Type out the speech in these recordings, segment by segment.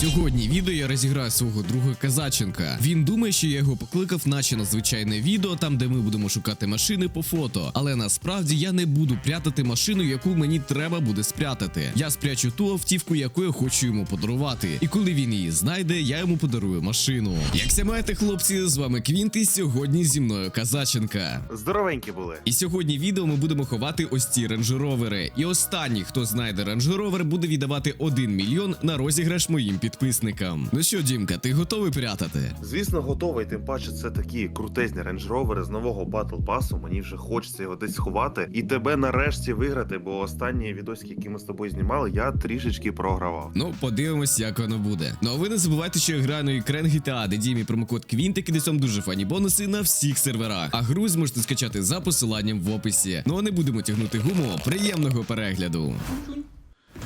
Сьогодні відео я розіграю свого друга Казаченка. Він думає, що я його покликав, наче на звичайне відео, там де ми будемо шукати машини по фото. Але насправді я не буду прятати машину, яку мені треба буде спрятати. Я спрячу ту автівку, яку я хочу йому подарувати. І коли він її знайде, я йому подарую машину. Як маєте, хлопці, з вами Квінт, і сьогодні зі мною Казаченка. Здоровенькі були. І сьогодні відео ми будемо ховати ось ці рейндж-ровери. І останній, хто знайде рейндж-ровер, буде віддавати 1 мільйон на розіграш моїм підписникам. Ну що, Дімка, ти готовий прятати? Звісно, готовий. Тим паче, це такі крутезні рейндж-ровери з нового батл пасу. Мені вже хочеться його десь сховати і тебе нарешті виграти, бо останні відосики, які ми з тобою знімали, я трішечки програвав. Ну, подивимось, як воно буде. Ну а ви не забувайте, що я граю на Ukraine GTA, де діє мій промокод Квінтик і десь дуже фані бонуси на всіх серверах. А гру зможете скачати за посиланням в описі. Ну а не будемо тягнути гуму. Приємного перегляду.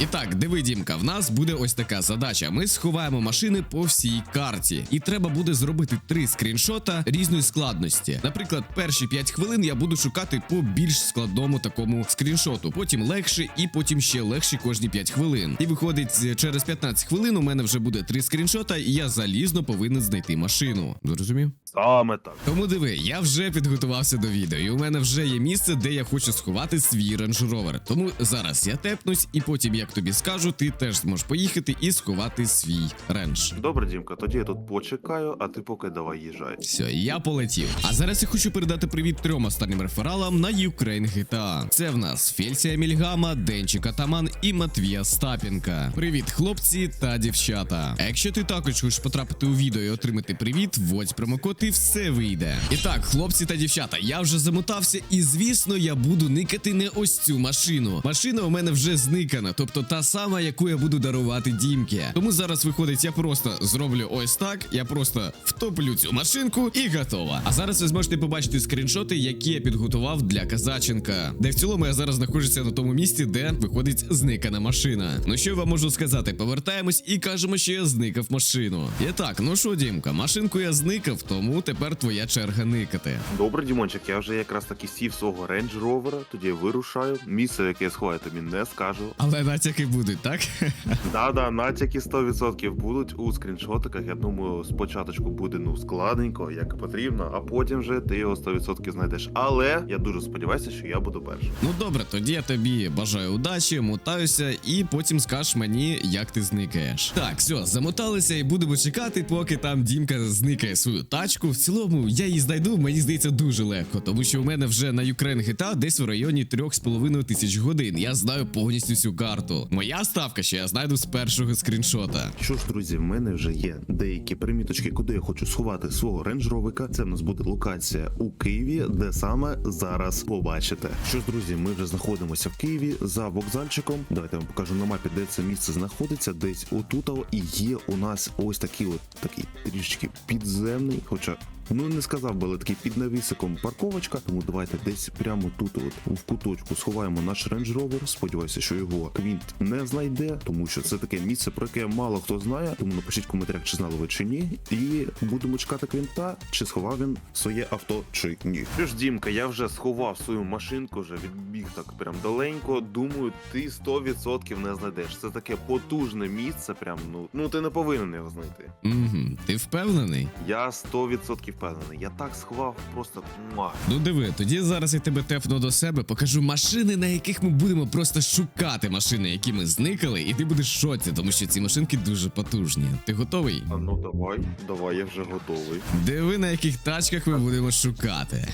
І так, диви, Дімка, в нас буде ось така задача. Ми сховаємо машини по всій карті, і треба буде зробити три скріншота різної складності. Наприклад, перші 5 хвилин я буду шукати по більш складному такому скріншоту, потім легше, і потім ще легше кожні 5 хвилин. І виходить, через 15 хвилин у мене вже буде три скріншота, і я залізно повинен знайти машину. Зрозумів? Саме так. Тому диви, я вже підготувався до відео, і у мене вже є місце, де я хочу сховати свій Range Rover. Тому зараз я тепнусь, і потім, як тобі скажу, ти теж зможеш поїхати і сховати свій рендж. Добре, Дімка, тоді я тут почекаю, а ти поки давай їжджай. Все, я полетів. А зараз я хочу передати привіт трьом останнім рефералам на Ukraine GTA. Це в нас Фельсія Мільгама, Денчик Атаман і Матвія Стапінка. Привіт, хлопці та дівчата. А якщо ти також хочеш потрапити у відео і отримати привіт, вводь промокод і все вийде. І так, хлопці та дівчата, я вже замотався, і звісно, я буду никати не ось цю машину. Машина у мене вже зникана, тобто та сама, яку я буду дарувати Дімки. Тому зараз виходить, я просто зроблю ось так. Я просто втоплю цю машинку і готова. А зараз ви зможете побачити скріншоти, які я підготував для Казаченка. Де в цілому я зараз знаходжуся на тому місці, де виходить зникана машина. Ну що я вам можу сказати? Повертаємось і кажемо, що я зникав машину. І так, ну що, Дімка, машинку я зникав, тому тепер твоя черга никати. Добре, Дімончик, я вже якраз таки сів свого рейндж ровера, тоді я вирушаю. Місце, в яке я сховаю, тобі не скажу. Але натяки будуть, так? Да-да, натяки 100% будуть у скріншотиках. Я думаю, спочатку буде ну складненько, як потрібно, а потім вже ти його 100% знайдеш. Але я дуже сподіваюся, що я буду першим. Ну добре, тоді я тобі бажаю удачі, мотаюся, і потім скажеш мені, як ти зникаєш. Так, все, замоталися і будемо чекати, поки там Дімка зникає свою тачку. В цілому я її знайду, мені здається, дуже легко, тому що у мене вже на Ukraine GTA десь в районі 3,5 тисяч годин. Я знаю повністю цю карту. Моя ставка, що я знайду з першого скріншота. Що ж, друзі, в мене вже є деякі приміточки, куди я хочу сховати свого рейндж-ровика. Це в нас буде локація у Києві, де саме зараз побачите. Що ж, друзі, ми вже знаходимося в Києві за вокзальчиком. Давайте я вам покажу на мапі, де це місце знаходиться. Десь отут і є у нас ось такий от такий трішечки підземний, хоча. ночи. Ну не сказав би, але такий під навісиком парковочка. Тому давайте десь прямо тут, от в куточку, сховаємо наш Range Rover. Сподіваюся, що його Квінт не знайде, тому що це таке місце, про яке мало хто знає. Тому напишіть в коментарях, чи знали ви чи ні. І будемо чекати Квінта, чи сховав він своє авто, чи ні. Що ж, Дімка, я вже сховав свою машинку, вже відбіг так прям даленько. Думаю, ти 100% не знайдеш. Це таке потужне місце. Прям ну ну ти не повинен його знайти. Угу, ти впевнений? Я 100% впевнений. Я так сховав, просто муа. Ну диви, тоді зараз я тебе тепну до себе, покажу машини, на яких ми будемо просто шукати машини, які ми зникали, і ти будеш шоці, тому що ці машинки дуже потужні. Ти готовий? А ну давай, давай, я вже готовий. Диви, на яких тачках ми будемо шукати.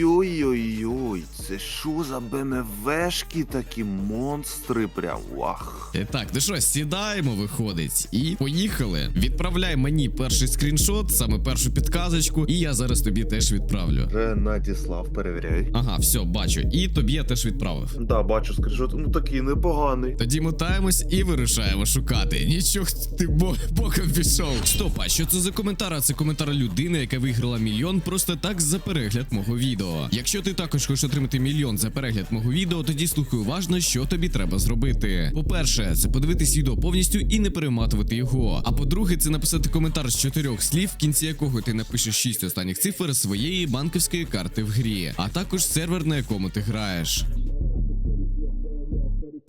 Ой-ой-ой-ой-ой, це що за БМВшки такі монстри прям вах. І так, ну що, сідаємо, виходить, і поїхали. Відправляй мені перший скріншот, саме першу підказочку, і я зараз тобі теж відправлю. Вже надіслав, перевіряй. Ага, все, бачу. І тобі я теж відправив. Да, бачу скріншот, ну такий непоганий. Тоді мотаємось і вирушаємо шукати. Нічого ти бо боком пішов. Стоп, а що це за коментар? А Це коментар людини, яка виграла мільйон просто так за перегляд мого відео. Якщо ти також хочеш отримати мільйон за перегляд мого відео, тоді слухай уважно, що тобі треба зробити. По-перше, це подивитись відео повністю і не перематувати його. А по-друге, це написати коментар з чотирьох слів, в кінці якого ти напишеш шість останніх цифр своєї банківської карти в грі, а також сервер, на якому ти граєш.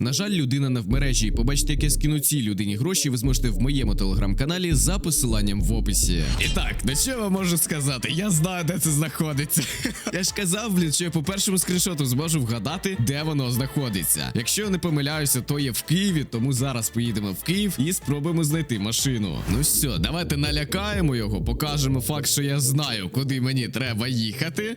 На жаль, людина не в мережі. Побачите, як я скину цій людині гроші, ви зможете в моєму телеграм-каналі за посиланням в описі. І так, що я можу сказати? Я знаю, де це знаходиться. Я ж казав, блін, що я по першому скріншоту зможу вгадати, де воно знаходиться. Якщо я не помиляюся, то є в Києві, тому зараз поїдемо в Київ і спробуємо знайти машину. Ну все, давайте налякаємо його, покажемо факт, що я знаю, куди мені треба їхати.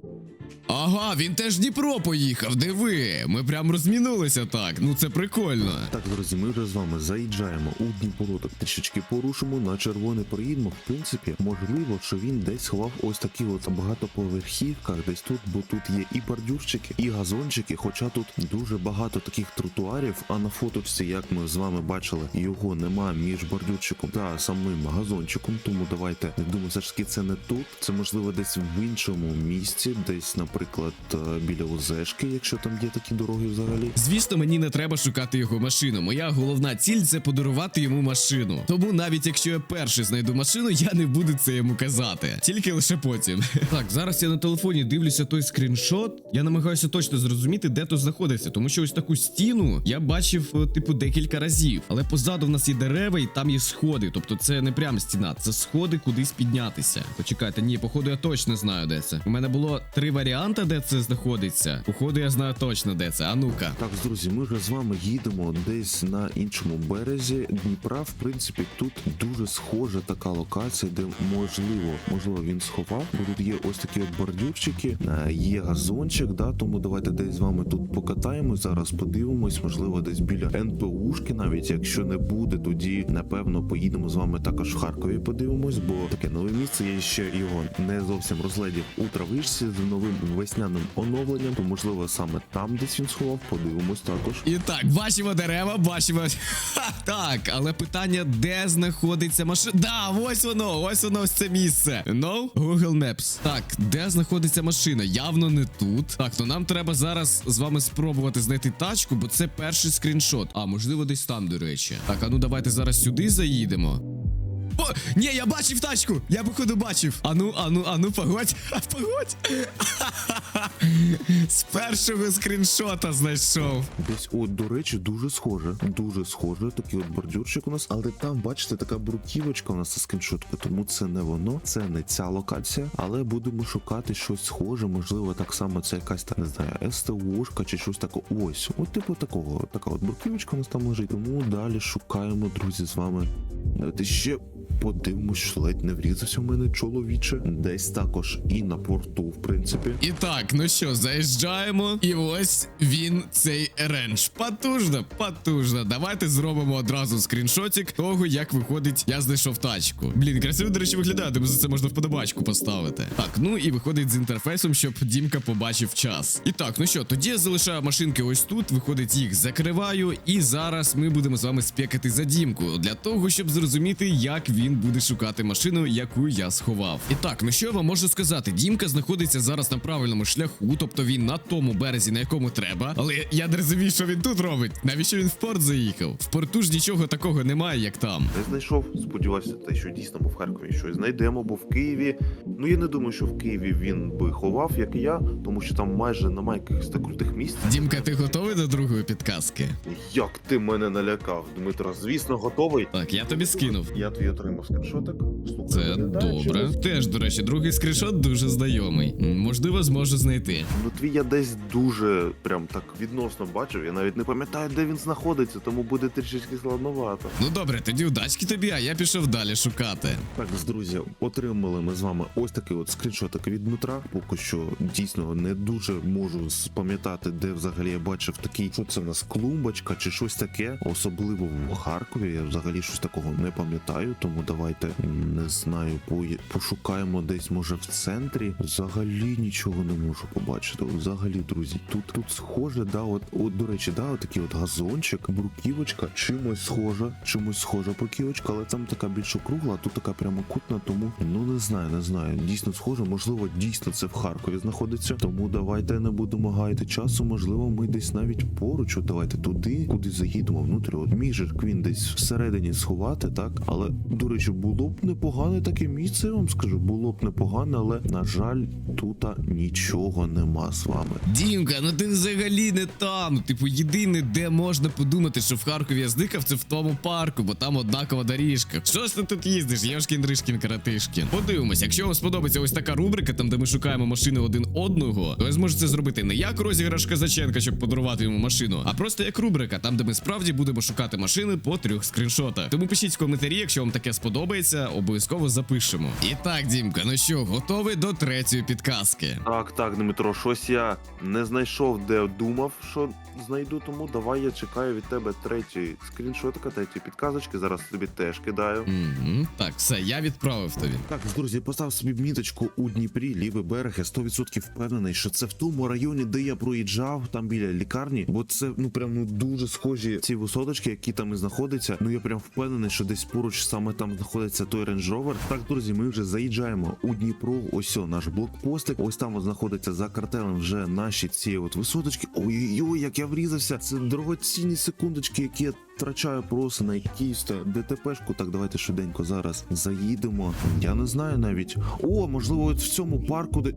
Ага, він теж Дніпро поїхав, диви. Ми прям розмінулися так. Ну це прикольно. Так, друзі, ми вже з вами заїжджаємо у Дніпро, так трішечки порушимо на червоний проїдемо. В принципі, можливо, що він десь сховав ось такі от багатоповерхівках, десь тут, бо тут є і бордюрчики, і газончики. Хоча тут дуже багато таких тротуарів. А на фоточці, як ми з вами бачили, його нема між бордюрчиком та самим газончиком. Тому давайте я думаю, все ж таки це не тут. Це можливо десь в іншому місці, десь, наприклад, е, біля Озешки, якщо там є такі дороги взагалі. Звісно, мені не треба шукати його машину. Моя головна ціль це подарувати йому машину. Тому навіть якщо я перший знайду машину, я не буду це йому казати. Тільки лише потім. Так, зараз я на телефоні дивлюся той скріншот. Я намагаюся точно зрозуміти, де то знаходиться, тому що ось таку стіну я бачив, е, типу, декілька разів. Але позаду в нас є дерева і там є сходи. Тобто це не прям стіна, це сходи кудись піднятися. Почекайте, ні, походу, я точно знаю, де це. У мене було три варіанти, де це знаходиться. Походу, я знаю точно, де це. А ну-ка. Так, друзі, ми вже з вами їдемо десь на іншому березі Дніпра. В принципі, тут дуже схожа така локація, де можливо, можливо, він сховав. Бо тут є ось такі от бордюрчики, е, є газончик. Да, тому давайте десь з вами тут покатаємось. Зараз подивимось, можливо, десь біля НПУшки. Навіть якщо не буде, тоді напевно поїдемо з вами також в Харкові. Подивимось, бо таке нове місце. Я ще його не зовсім розглядів у травишці з новим весняним оновленням. То можливо саме там десь він сховав. Подивимось також. І так, бачимо дерева, бачимо. Так, але питання, де знаходиться машина. Да, ось воно, ось воно, ось це місце. No? Google Maps. Так, де знаходиться машина? Явно не тут. Так, то нам треба зараз з вами спробувати знайти тачку, бо це перший скріншот. А, можливо, десь там, до речі. Так, а ну давайте зараз сюди заїдемо. О, ні, я бачив тачку! Я походу бачив. Ану, ану, ану, погодь. Погодь. З першого скріншота знайшов. Десь, от, до речі, дуже схоже. Дуже схоже. Такий от бордюрчик у нас, але там, бачите, така бруківочка у нас це скріншотка, тому це не воно, це не ця локація. Але будемо шукати щось схоже. Можливо, так само це якась та не знаю, СТОшка чи щось таке. Ось, от типу такого. Така от бруківочка у нас там лежить. Тому далі шукаємо, друзі, з вами. Давайте ще подивимось, що ледь не врізався в мене чоловіче. Десь також і на порту, в принципі. І так, ну що, заїжджаємо. І ось він, цей ренж. Потужно, потужно. Давайте зробимо одразу скріншотик того, як виходить, я знайшов тачку. Блін, красиво, до речі, виглядає, тому за це можна вподобачку поставити. Так, ну і виходить з інтерфейсом, щоб Дімка побачив час. І так, ну що, тоді я залишаю машинки ось тут, виходить, їх закриваю. І зараз ми будемо з вами спекати за Дімку для того, щоб зрозуміти, як він буде шукати машину, яку я сховав. І так, ну що я вам можу сказати? Дімка знаходиться зараз на правильному шляху, тобто він на тому березі, на якому треба. Але я не розумію, що він тут робить. Навіщо він в порт заїхав? В порту ж нічого такого немає, як там. Не знайшов. Сподівався, те, що дійсно ми в Харкові щось знайдемо, бо в Києві. Ну я не думаю, що в Києві він би ховав, як і я, тому що там майже немає якихось так крутих місць. Дімка, ти готовий до другої підказки? Як ти мене налякав, Дмитро? Звісно, готовий. Так, я тобі скинув. Я твій отримав скріншотик. Слухай, Це виглядає добре. чимось. Теж, до речі, другий скріншот дуже знайомий. М, Можливо, зможу знайти. Ну твій я десь дуже прям так відносно бачив. Я навіть не пам'ятаю, де він знаходиться, тому буде трішечки складновато. Ну добре, тоді удачки тобі, а я пішов далі шукати. Так, друзі, отримали ми з вами ось такий от скріншотик від Дмитра. Поки що дійсно не дуже можу спам'ятати, де взагалі я бачив такий, що це в нас клумбочка чи щось таке. Особливо в Харкові. Я взагалі щось такого не пам'ятаю. Тому давайте не знаю, пошукаємо десь, може, в центрі. Взагалі нічого не можу побачити. Взагалі, друзі, тут тут схоже, да, от, от до речі, да, от такий от газончик, бруківочка, чимось схожа, чимось схожа бруківочка, але там така більш округла, а тут така прямокутна, тому ну не знаю, не знаю. Дійсно схоже, можливо, дійсно це в Харкові знаходиться. Тому давайте не будемо гаяти часу. Можливо, ми десь навіть поруч. От Давайте туди, куди заїдемо внутрі. От між Квін десь всередині сховати, так. Але до до речі, було б непогане таке місце, я вам скажу, було б непогане, але на жаль, тут нічого нема з вами. Дімка, ну ти взагалі не там. Типу, єдине, де можна подумати, що в Харкові я зникав, це в тому парку, бо там однакова доріжка. Що ж ти тут їздиш? Євшкін Ришкін Каратишкін. Подивимось, якщо вам сподобається ось така рубрика, там де ми шукаємо машини один одного, то ви зможете зробити не як розіграш Казаченка, щоб подарувати йому машину, а просто як рубрика, там де ми справді будемо шукати машини по трьох скріншотах. Тому пишіть в коментарі, якщо вам таке сподобається, обов'язково запишемо. І так, Дімка, ну що, готовий до третьої підказки? Так, так, Дмитро, щось я не знайшов, де думав, що знайду, тому давай я чекаю від тебе третьої скріншотика, третьої підказочки. Зараз тобі теж кидаю. Угу. Так, все, я відправив тобі. Так, друзі, постав собі міточку у Дніпрі, лівий берег. Я 100% впевнений, що це в тому районі, де я проїжджав, там біля лікарні. Бо це ну прям ну дуже схожі ці висоточки, які там і знаходяться. Ну я прям впевнений, що десь поруч саме там знаходиться той Range Rover. Так, друзі, ми вже заїжджаємо у Дніпро. Ось о, наш блокпостик. Ось там от знаходиться за картелем вже наші ці от висоточки. Ой-ой-ой, як я врізався. Це дорогоцінні секундочки, які я втрачаю просто на якійсь ДТПшку. Так, давайте швиденько зараз заїдемо. Я не знаю навіть. О, можливо, от в цьому парку, де.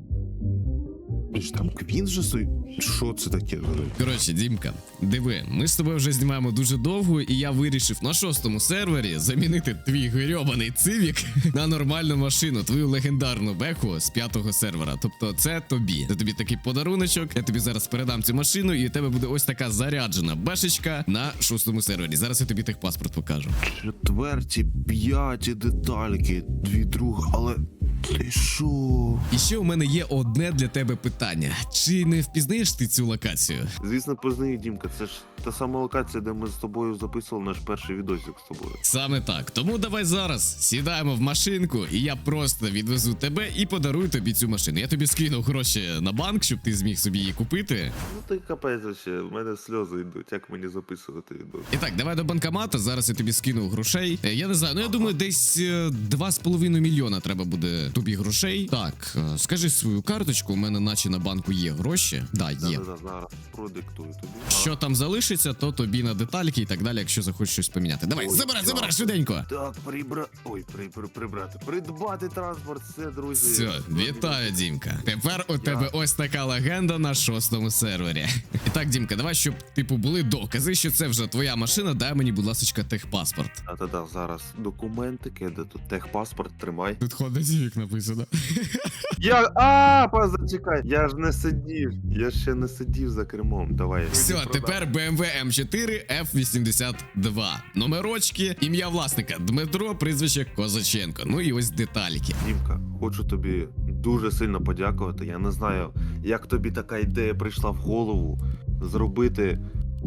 Ж Там Квін же сой. Що це таке? Коротше, Дімка, диви, ми з тобою вже знімаємо дуже довго, і я вирішив на шостому сервері замінити твій грьобаний цивік на нормальну машину, твою легендарну беху з п'ятого сервера. Тобто, це тобі. Це тобі такий подаруночок. Я тобі зараз передам цю машину, і у тебе буде ось така заряджена бешечка на шостому сервері. Зараз я тобі техпаспорт покажу. Четверті, п'яті детальки, дві друг, але ти що? І ще у мене є одне для тебе питання: чи не впізнаєш ти цю локацію? Звісно, познаю, Дімка. Це ж та сама локація, де ми з тобою записували наш перший відосик з тобою. Саме так. Тому давай зараз сідаємо в машинку, і я просто відвезу тебе і подарую тобі цю машину. Я тобі скину гроші на банк, щоб ти зміг собі її купити. Ну ти капець вообще, в мене сльози йдуть, як мені записувати відос. І так, давай до банкомата. Зараз я тобі скину грошей. Е, Я не знаю, ну я думаю, десь е, 2,5 мільйона треба буде тобі грошей. Так, е, скажи свою карточку. У мене наче на банку є гроші. Да, є. Зараз продиктую тобі. Що там залишиться, то тобі на детальки і так далі, якщо захочеш щось поміняти. Давай, Ой, забирай, так. забирай швиденько. Так, прибра... Ой, при, при, прибрати. Придбати транспорт, все, друзі. Все, вітаю, Дімка. Тепер у тебе ось така легенда на шостому сервері. І так, Дімка, давай, щоб типу були докази, що це вже твоя машина. Дай мені, будь ласка, техпаспорт. Та-та-та, зараз документики, де тут техпаспорт, тримай. Тут ходить вік написано. Я. А, зачекай. Я ж не сидів. Я ще не сидів за кермом. Давай. Все, тепер BMW M4 F82. Номерочки, ім'я власника Дмитро, прізвище Козаченко. Ну і ось детальки. Дімка, хочу тобі дуже сильно подякувати. Я не знаю, як тобі така ідея прийшла в голову зробити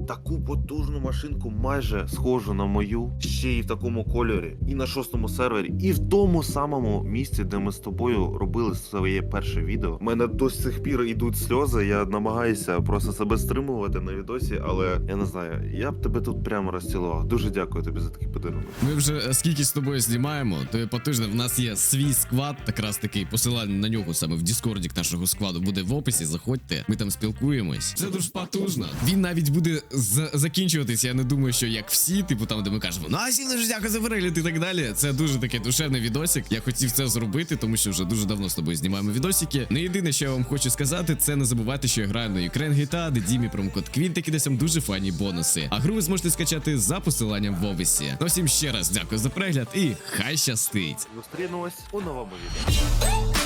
таку потужну машинку, майже схожу на мою, ще й в такому кольорі, і на шостому сервері, і в тому самому місці, де ми з тобою робили своє перше відео. У мене до сих пір йдуть сльози. Я намагаюся просто себе стримувати на відосі, але я не знаю, я б тебе тут прямо розцілував. Дуже дякую тобі за такий подарунок. Ми вже е, скільки з тобою знімаємо, то по тижню в нас є свій склад, якраз такий посилання на нього саме в Діскорді нашого складу буде в описі. Заходьте, ми там спілкуємось. Це дуже потужно. Він навіть буде за- закінчуватись. Я не думаю, що як всі, типу там, де ми кажемо, ну а сіли ж дяка за перегляд і так далі. Це дуже такий душевний відосик. Я хотів це зробити, тому що вже дуже давно з тобою знімаємо відосики. Не єдине, що я вам хочу сказати, це не забувайте, що я граю на Ukraine GTA, де Дімі промокод Квінтик десь вам дуже файні бонуси. А гру ви зможете скачати за посиланням в описі. Ну всім ще раз дякую за перегляд і хай щастить! Зустрінемось у новому відео.